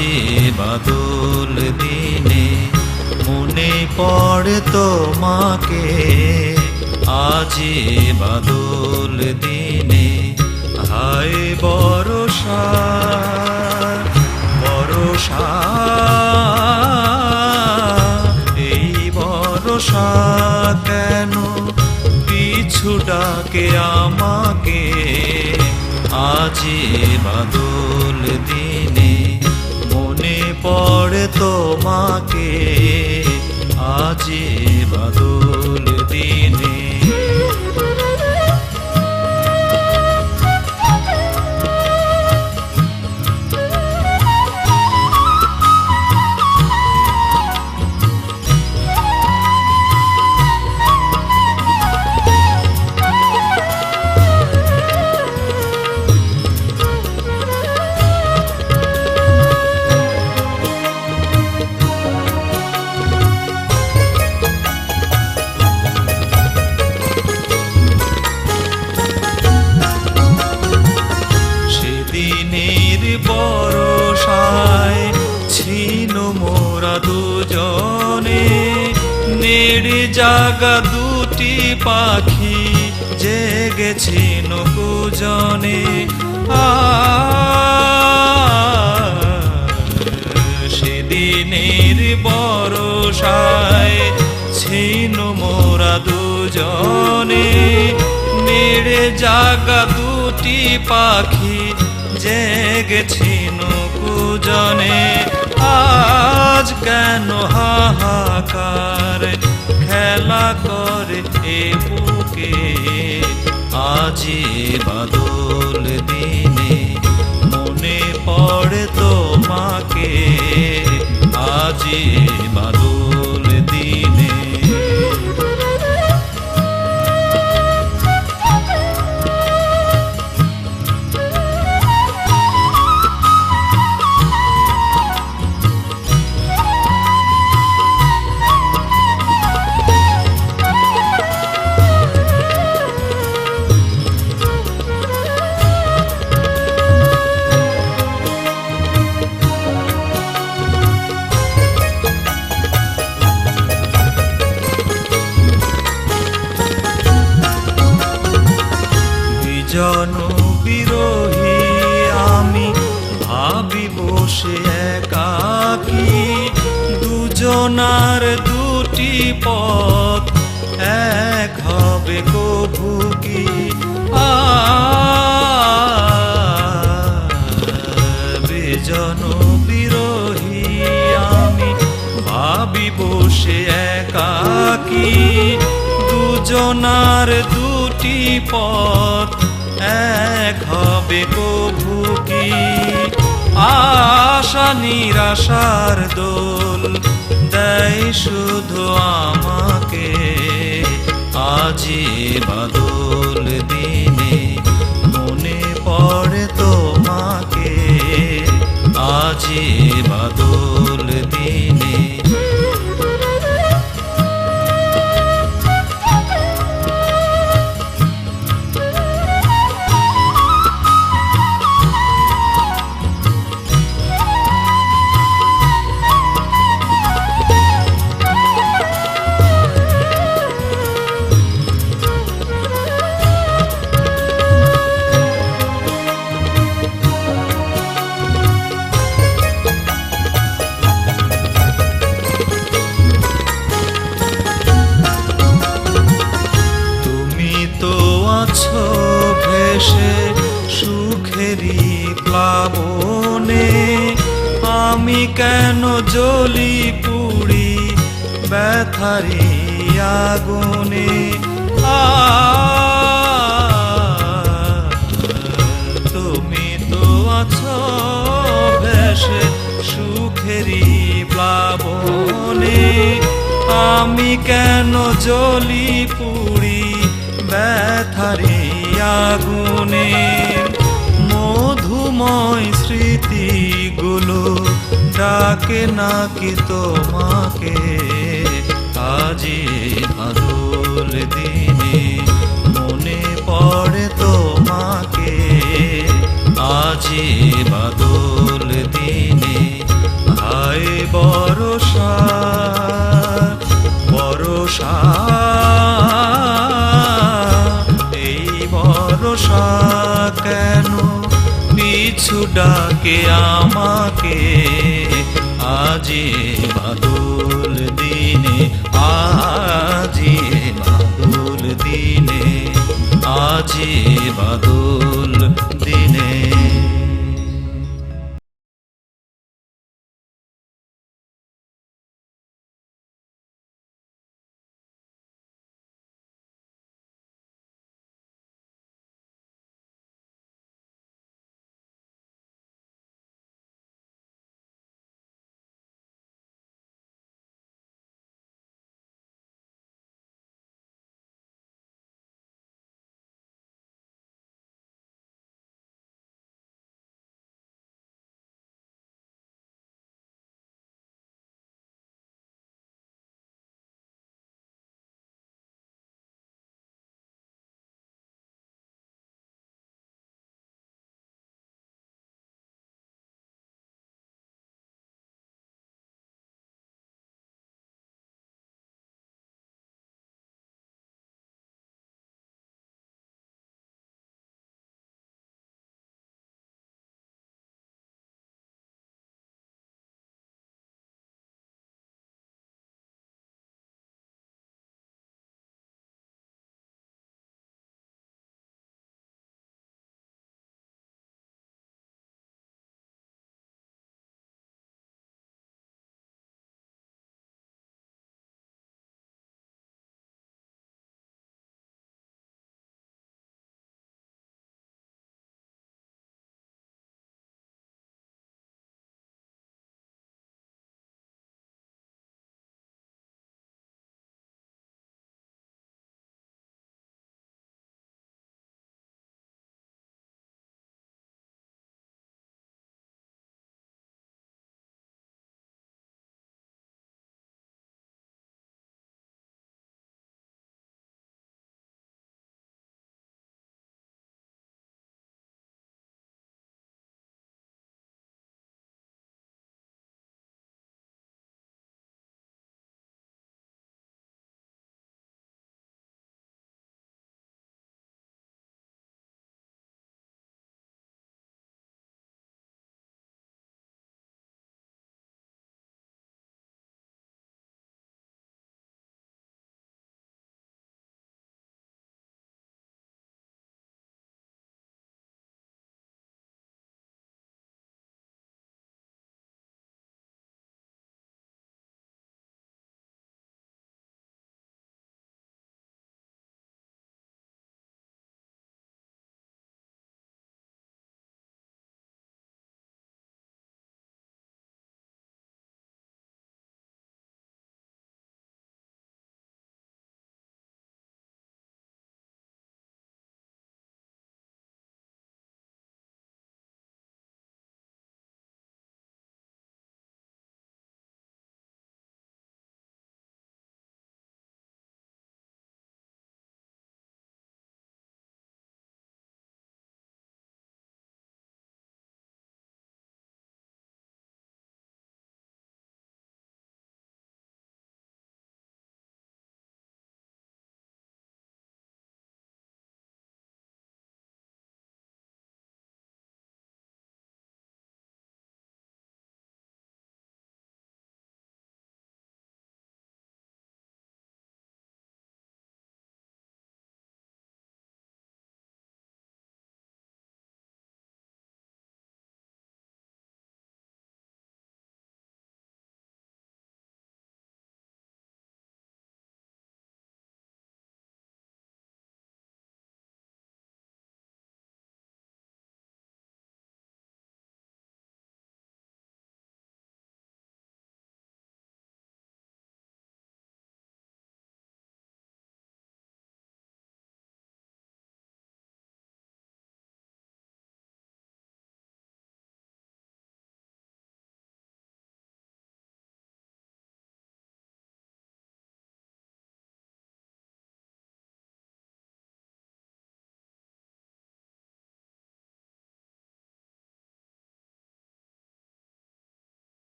আজি বাদল দিনে মনে পড়ে তোমাকে, আজি বাদল দিনে হায় বরষা বরষা, এই বরষা কেন পিছু ডাকে আমাকে? আজি বাদল পড়ে তোমাকে আজি বাদল জাগা দুটি পাখি জেগেছিল কুজনে আ সেদিনের বরসায় ছিন মোরা দুজনে। নেড়ে জাগা দুটি পাখি জেগেছিল কুজনে আজ কেন হাহাকার খেলা করে এ বুকে। আজি বাদল দিনে মনে পড়ে তোমাকে। আজি বাদল দুজনার দুটি পথ, এক হবে কভু কি? আশা নিরাশার দোল দেয় শুধু আমাকে। আজি বাদল দিনে মনে পড়ে তোমাকে। আজি বাদল দিনে কেন জলি পুড়ি ব্যথারি আগুনে। আ তুমি তো আছো ভেসে সুখেরি প্লাবনে। আমি কেন জলি পুড়ি ব্যথারি আগুনে। মধুময় স্মৃতিগুলো ডাকে নাকি তোমাকে? আজি হারুল দিনে মনে পড়ে তোমাকে। আজি বাদুল দিনে হায় বরষা বরষা এই বরষা কেন পিছু ডাকে আমাকে? আজি বাদুল দিনে আজি বাদুল দিনে আজি বাদল